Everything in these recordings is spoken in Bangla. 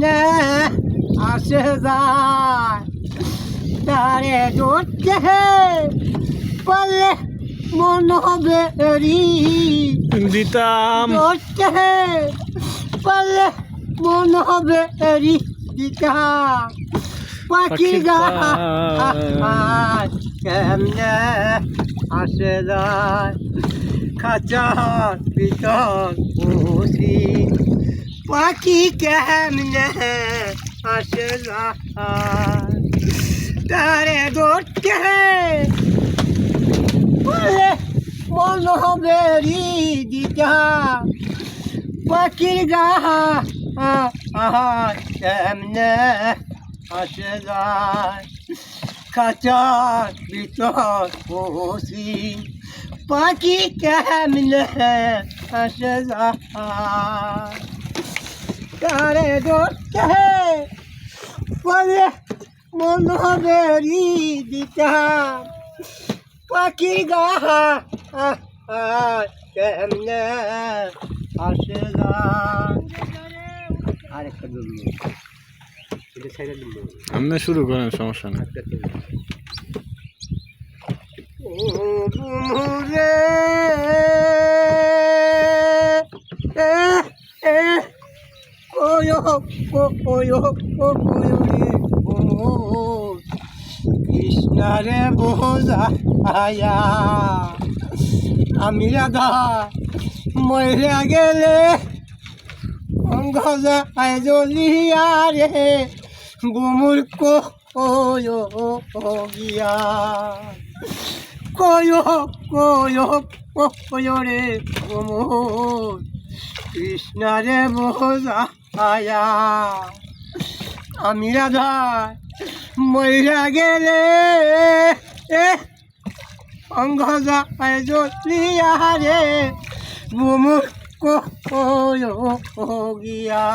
কেমনে আসে যায়। তারে ধরতে পারলে মন হবে রি দিতাম। ধরতে পারলে মন হবে রি দিতা পাখি পাখির গা কেমনে আসে যায়। খাঁচার ভিতর বসি। পাখি কেমনে আসে যায় তারে ধরতে বলে মন হবে রি দিতা পাখির গা কেমনে আসে যায় খাঁচার ভিতর বসি পাখি তারে ধরতে বলে মন হবে রি দিতা পাখির গা কেমনে আসে আরেকটা আপনি শুরু করেন সমস্যা নেই। কোয়ো কো কোয়ো কো কোয়ো রে ও কৃষ্ণারে বোঝা আয়া আমি রাধা মহিলা গেলে অঙ্গজা আয় জ্বলিয়া রে বুমুর কোয়ো গিয়া কয়ো কয়ো কয়ো রে বুমুর কৃষ্ণারে বোঝা আয়া আমি রাধা মহিলা গেলে, এ, অঙ্গজা আয় জ্বলিয়া রে কোয়ো গিয়া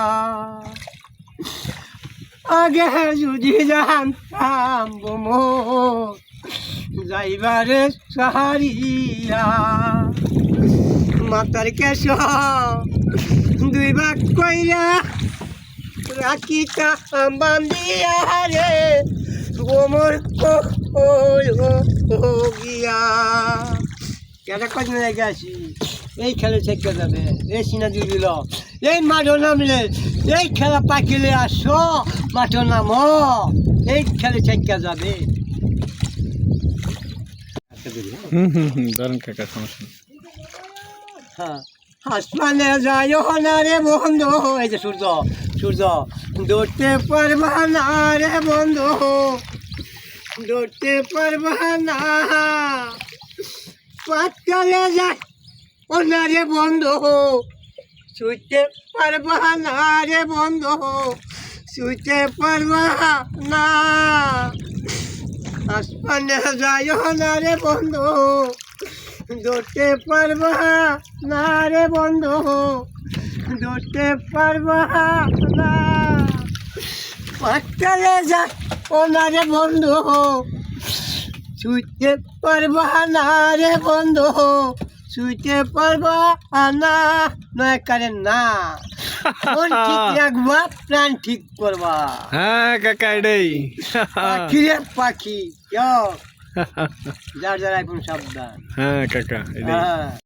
আগে যদি জানতাম বুমুর যাইবারে সাহারিয়া। মাতার কেশ দুই ভাগ কইরা রাখিতা বান্দিয়া রে গোমর গিয়া। কেটা কদিন লেগে আসি এই খেলে শেখতে যাবে এই সিনা দিল। এই মাঠও নামলে এই খেলা পাখিলে আসো মাঠও নামো এই খেলে শেখতে যাবে। দারুণ সমস্যা হ্যাঁ আসমানে যায় না রে বন্ধু এই যে সূর্য। সূর্য ধরতে পারবা না রে বন্ধু। ধরতে পারবা না। পাতকালে যায় ও না রে বন্ধু। শুইতে পারবা না রে বন্ধু। শুইতে পারবা না। আসমানে যায় না রে বন্ধু। ধরতে পারবা না রে বন্ধু। ধরতে পারবা না। পাটকালে যা ও না রে বন্ধু। ছুটতে পারবা না রে বন্ধু। ছুটতে পারবা না নয় কারে না। মন ঠিক রাখবা প্রাণ ঠিক করবা। হ্যাঁ কাকা এটাই। পাখি রে পাখি যাও যার যার এখন সাবধান। হ্যাঁ কাকা হ্যাঁ।